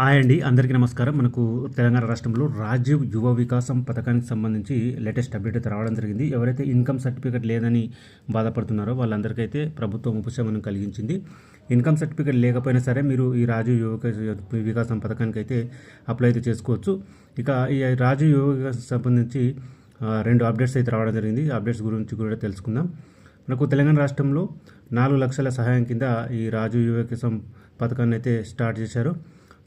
Hi అండి అందరికీ నమస్కారం. మనకు తెలంగాణ రాష్ట్రంలో రాజీవ్ యువ వికాసం పథకానికి సంబంధించి లేటెస్ట్ అప్డేట్ అయితే రావడం జరిగింది. ఎవరైతే ఇన్కమ్ సర్టిఫికేట్ లేదని బాధపడుతున్నారో వాళ్ళందరికైతే ప్రభుత్వం ఉపశమనం కలిగించింది. ఇన్కమ్ సర్టిఫికేట్ లేకపోయినా సరే మీరు ఈ రాజీవ్ యువ వికాసం పథకానికి అయితే అప్లై అయితే చేసుకోవచ్చు. ఇక ఈ రాజీవ్ యువ వికాసం సంబంధించి రెండు అప్డేట్స్ అయితే రావడం జరిగింది. ఈ అప్డేట్స్ గురించి కూడా తెలుసుకుందాం. మనకు తెలంగాణ రాష్ట్రంలో నాలుగు లక్షల సహాయం కింద ఈ రాజు యువ వికాసం పథకాన్ని అయితే స్టార్ట్ చేశారు.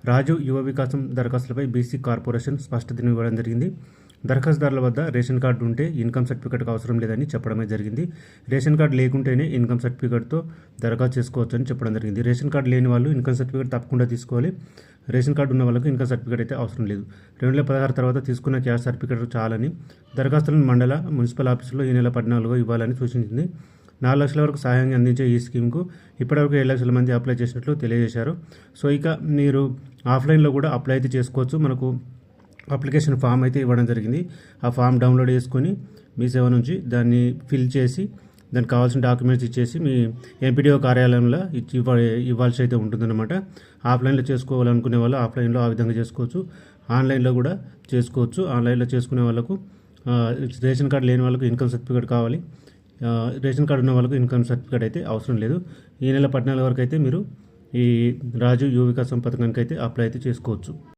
రాజు యువ వికాసం దరఖాస్తులపై బీసీ కార్పొరేషన్ స్పష్టతను ఇవ్వడం జరిగింది. దరఖాస్తుదారుల వద్ద రేషన్ కార్డు ఉంటే ఇన్కమ్ సర్టిఫికేట్ అవసరం లేదని చెప్పడమే జరిగింది. రేషన్ కార్డు లేకుంటేనే ఇన్కమ్ సర్టిఫికేట్తో దరఖాస్తు చేసుకోవచ్చు అని చెప్పడం జరిగింది. రేషన్ కార్డు లేని వాళ్ళు ఇన్కమ్ సర్టిఫికేట్ తప్పకుండా తీసుకోవాలి. రేషన్ కార్డు ఉన్న వాళ్ళకి ఇన్కమ్ సర్టిఫికేట్ అయితే అవసరం లేదు. రెండు వేల పదహారు తర్వాత తీసుకున్న క్యాష్ సర్టిఫికేట్ చాలని దరఖాస్తులను మండల మున్సిపల్ ఆఫీసులో ఈ నెల పద్నాలుగో ఇవ్వాలని సూచించింది. నాలుగు లక్షల వరకు సహాయాన్ని అందించే ఈ స్కీమ్కు ఇప్పటివరకు ఏడు లక్షల మంది అప్లై చేసినట్లు తెలియజేశారు. సో ఇక మీరు ఆఫ్లైన్లో కూడా అప్లై అయితే చేసుకోవచ్చు. మనకు అప్లికేషన్ ఫామ్ అయితే ఇవ్వడం జరిగింది. ఆ ఫామ్ డౌన్లోడ్ చేసుకొని మీ సేవ నుంచి దాన్ని ఫిల్ చేసి దానికి కావాల్సిన డాక్యుమెంట్స్ ఇచ్చేసి మీ ఎంపీడీఓ కార్యాలయంలో ఇచ్చి ఇవ్వ ఇవ్వాల్సి అయితే ఉంటుందన్నమాట. ఆఫ్లైన్లో చేసుకోవాలనుకునే వాళ్ళు ఆఫ్లైన్లో ఆ విధంగా చేసుకోవచ్చు. ఆన్లైన్లో కూడా చేసుకోవచ్చు. ఆన్లైన్లో చేసుకునే వాళ్ళకు రేషన్ కార్డు లేని వాళ్ళకు ఇన్కమ్ సర్టిఫికేట్ కావాలి. రేషన్ కార్డు ఉన్న వాళ్ళకు ఇన్కమ్ సర్టిఫికేట్ అయితే అవసరం లేదు. ఈ నెల పద్నాలుగు వరకు అయితే మీరు ఈ రాజు యువ వికాసం పథకానికి అయితే అప్లై అయితే చేసుకోవచ్చు.